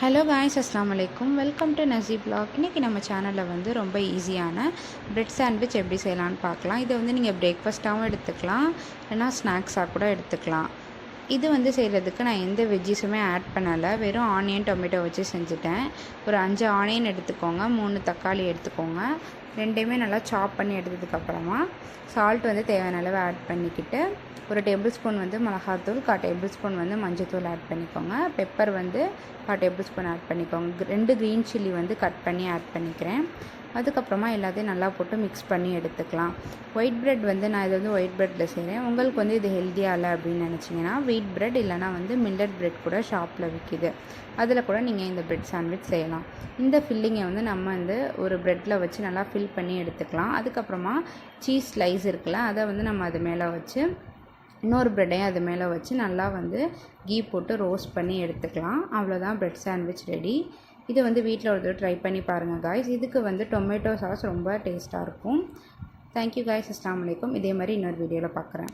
Hello guys அஸ்லாம் வலைக்கும் welcome to நசீப் black இன்றைக்கி நம்ம சேனலில் வந்து ரொம்ப ஈஸியான பிரெட் சாண்ட்விச் எப்படி செய்யலான்னு பார்க்கலாம். இதை வந்து நீங்கள் பிரேக்ஃபாஸ்ட்டாகவும் எடுத்துக்கலாம். இல்லைனா ஸ்நாக்ஸாக கூட எடுத்துக்கலாம். இது வந்து செய்கிறதுக்கு நான் எந்த வெஜ்ஜீஸுமே ஆட் பண்ணலை. வெறும் ஆனியன் டொமேட்டோ வச்சு செஞ்சுட்டேன். ஒரு அஞ்சு ஆனியன் எடுத்துக்கோங்க. மூணு தக்காளி எடுத்துக்கோங்க. ரெண்டையுமே நல்லா சாப் பண்ணி எடுத்ததுக்கப்புறமா சால்ட் வந்து தேவையான அளவு ஆட் பண்ணிக்கிட்டு ஒரு டேபிள் ஸ்பூன் வந்து மிளகாத்தூள் கா டேபிள் ஸ்பூன் வந்து மஞ்சத்தூள் ஆட் பண்ணிக்கோங்க. பெப்பர் வந்து கா டேபிள் ஸ்பூன் ஆட் பண்ணிக்கோங்க. ரெண்டு க்ரீன் சில்லி வந்து கட் பண்ணி ஆட் பண்ணிக்கிறேன். அதுக்கப்புறமா எல்லாத்தையும் நல்லா போட்டு மிக்ஸ் பண்ணி எடுத்துக்கலாம். ஒயிட் ப்ரெட் வந்து நான் இது வந்து ஒயிட் ப்ரெட்டில் செய்கிறேன் உங்களுக்கு வந்து இது ஹெல்த்தியாக இல்லை அப்படின்னு நினச்சிங்கன்னா வீட் ப்ரெட் இல்லைனா வந்து மில்லட் ப்ரெட் கூட ஷாப்பில் விற்கிது அதில் கூட நீங்கள் இந்த ப்ரெட் சாண்ட்விச் செய்யலாம். இந்த ஃபில்லிங்கை வந்து நம்ம வந்து ஒரு ப்ரெட்டில் வச்சு நல்லா ஃபில் பண்ணி எடுத்துக்கலாம். அதுக்கப்புறமா சீஸ் ஸ்லைஸ் இருக்குல்ல அதை வந்து நம்ம அது மேலே வச்சு இன்னொரு ப்ரெட்டையும் அது மேலே வச்சு நல்லா வந்து கீ போட்டு ரோஸ்ட் பண்ணி எடுத்துக்கலாம். அவ்வளோதான் ப்ரெட் சாண்ட்விச் ரெடி இது வந்து வீட்டில் ஒரு தடவை ட்ரை பண்ணி பாருங்கள் காய்ஸ் இதுக்கு வந்து டொமேட்டோ சாஸ் ரொம்ப டேஸ்ட்டாக இருக்கும். தேங்க்யூ காய்ஸ் அஸ்லாம் வலைக்கும் இதே மாதிரி இன்னொரு வீடியோவில் பார்க்குறேன்